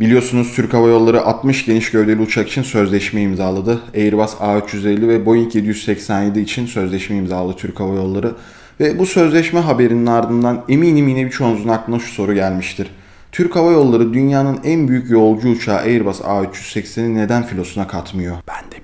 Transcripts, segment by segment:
Biliyorsunuz Türk Hava Yolları 60 geniş gövdeli uçak için sözleşme imzaladı. Airbus A350 ve Boeing 787 için sözleşme imzaladı Türk Hava Yolları. Ve bu sözleşme haberinin ardından eminim yine birçoğunuzun aklına şu soru gelmiştir. Türk Hava Yolları dünyanın en büyük yolcu uçağı Airbus A380'i neden filosuna katmıyor? Ben de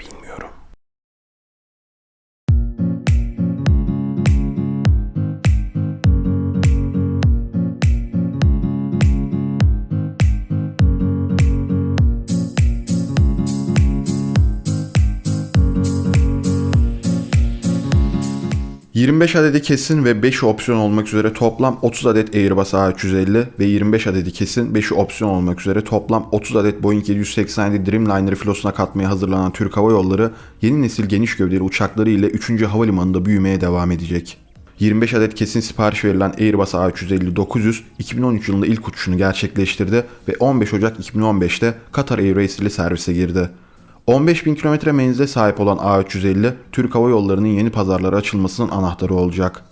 ...25 adedi kesin ve 5'i opsiyon olmak üzere toplam 30 adet Airbus A350 ve 25 adedi kesin 5'i opsiyon olmak üzere toplam 30 adet Boeing 787 Dreamliner filosuna katmaya hazırlanan Türk Hava Yolları yeni nesil geniş gövdeli uçakları ile 3. havalimanında büyümeye devam edecek. 25 adet kesin sipariş verilen Airbus A350-900 2013 yılında ilk uçuşunu gerçekleştirdi ve 15 Ocak 2015'te Qatar Airways ile servise girdi. 15 bin kilometre menzile sahip olan A350, Türk Hava Yolları'nın yeni pazarlara açılmasının anahtarı olacak.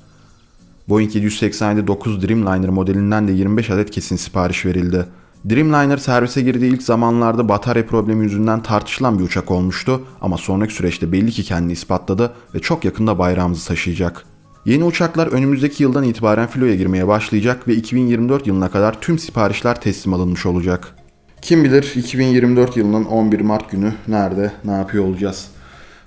Boeing 787-9 Dreamliner modelinden de 25 adet kesin sipariş verildi. Dreamliner servise girdiği ilk zamanlarda batarya problemi yüzünden tartışılan bir uçak olmuştu ama sonraki süreçte belli ki kendini ispatladı ve çok yakında bayrağımızı taşıyacak. Yeni uçaklar önümüzdeki yıldan itibaren filoya girmeye başlayacak ve 2024 yılına kadar tüm siparişler teslim alınmış olacak. Kim bilir 2024 yılının 11 Mart günü nerede, ne yapıyor olacağız?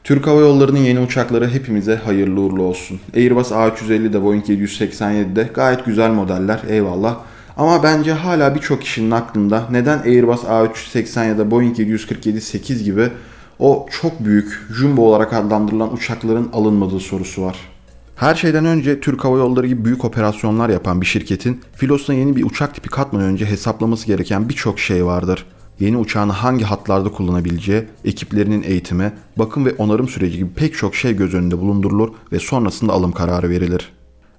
Türk Hava Yolları'nın yeni uçakları hepimize hayırlı uğurlu olsun. Airbus A350 de Boeing 787 de gayet güzel modeller eyvallah. Ama bence hala birçok kişinin aklında neden Airbus A380 ya da Boeing 747-8 gibi o çok büyük jumbo olarak adlandırılan uçakların alınmadığı sorusu var. Her şeyden önce Türk Hava Yolları gibi büyük operasyonlar yapan bir şirketin filosuna yeni bir uçak tipi katmadan önce hesaplaması gereken birçok şey vardır. Yeni uçağını hangi hatlarda kullanabileceği, ekiplerinin eğitimi, bakım ve onarım süreci gibi pek çok şey göz önünde bulundurulur ve sonrasında alım kararı verilir.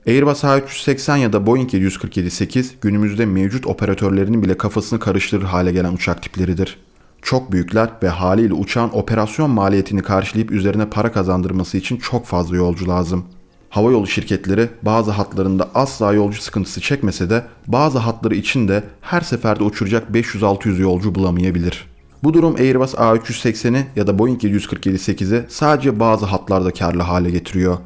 Airbus A380 ya da Boeing 747-8 günümüzde mevcut operatörlerinin bile kafasını karıştırır hale gelen uçak tipleridir. Çok büyükler ve haliyle uçağın operasyon maliyetini karşılayıp üzerine para kazandırması için çok fazla yolcu lazım. Havayolu şirketleri bazı hatlarında asla yolcu sıkıntısı çekmese de bazı hatları için de her seferde uçuracak 500-600 yolcu bulamayabilir. Bu durum Airbus A380'i ya da Boeing 747-8'i sadece bazı hatlarda karlı hale getiriyor.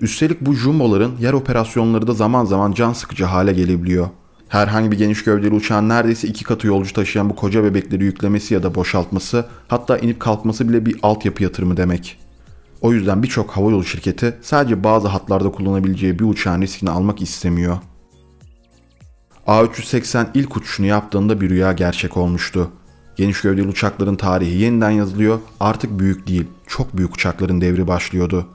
Üstelik bu jumboların yer operasyonları da zaman zaman can sıkıcı hale gelebiliyor. Herhangi bir geniş gövdeli uçağın neredeyse iki katı yolcu taşıyan bu koca bebekleri yüklemesi ya da boşaltması hatta inip kalkması bile bir altyapı yatırımı demek. O yüzden birçok havayolu şirketi sadece bazı hatlarda kullanabileceği bir uçağın riskini almak istemiyor. A380 ilk uçuşunu yaptığında bir rüya gerçek olmuştu. Geniş gövdeli uçakların tarihi yeniden yazılıyor, artık büyük değil, çok büyük uçakların devri başlıyordu.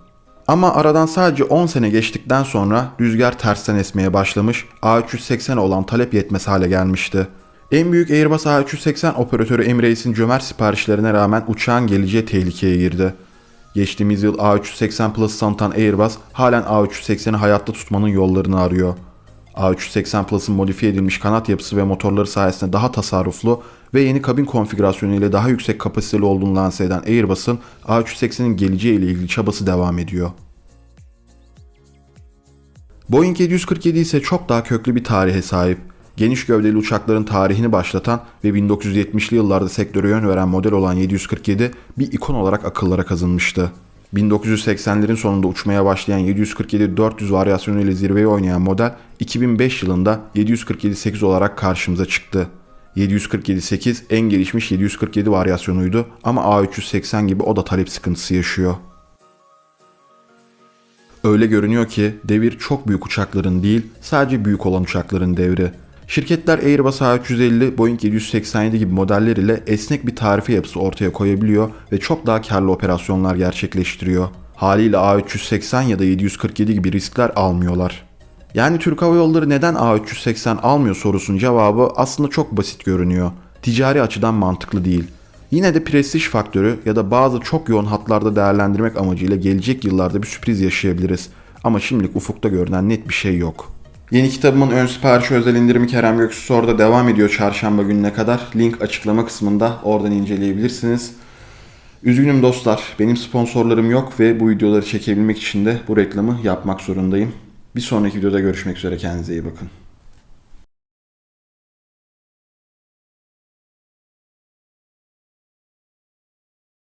Ama aradan sadece 10 sene geçtikten sonra rüzgar tersten esmeye başlamış, A380'e olan talep yetmez hale gelmişti. En büyük Airbus A380 operatörü Emirates'in cömert siparişlerine rağmen uçağın geleceği tehlikeye girdi. Geçtiğimiz yıl A380 Plus tanıtan Airbus halen A380'i hayatta tutmanın yollarını arıyor. A380 Plus'ın modifiye edilmiş kanat yapısı ve motorları sayesinde daha tasarruflu ve yeni kabin konfigürasyonu ile daha yüksek kapasiteli olduğunu lanse eden Airbus'un A380'in geleceği ile ilgili çabası devam ediyor. Boeing 747 ise çok daha köklü bir tarihe sahip. Geniş gövdeli uçakların tarihini başlatan ve 1970'li yıllarda sektöre yön veren model olan 747 bir ikon olarak akıllara kazınmıştı. 1980'lerin sonunda uçmaya başlayan 747-400 varyasyonu ile zirveyi oynayan model 2005 yılında 747-8 olarak karşımıza çıktı. 747-8 en gelişmiş 747 varyasyonuydu ama A380 gibi o da talep sıkıntısı yaşıyor. Öyle görünüyor ki devir çok büyük uçakların değil sadece büyük olan uçakların devri. Şirketler Airbus A350, Boeing 787 gibi modeller ile esnek bir tarife yapısı ortaya koyabiliyor ve çok daha karlı operasyonlar gerçekleştiriyor. Haliyle A380 ya da 747 gibi riskler almıyorlar. Yani Türk Hava Yolları neden A380 almıyor sorusunun cevabı aslında çok basit görünüyor. Ticari açıdan mantıklı değil. Yine de prestij faktörü ya da bazı çok yoğun hatlarda değerlendirmek amacıyla gelecek yıllarda bir sürpriz yaşayabiliriz. Ama şimdilik ufukta görünen net bir şey yok. Yeni kitabımın ön siparişi özel indirimi Kerem Göksu Store'da devam ediyor çarşamba gününe kadar. Link açıklama kısmında oradan inceleyebilirsiniz. Üzgünüm dostlar, benim sponsorlarım yok ve bu videoları çekebilmek için de bu reklamı yapmak zorundayım. Bir sonraki videoda görüşmek üzere, kendinize iyi bakın.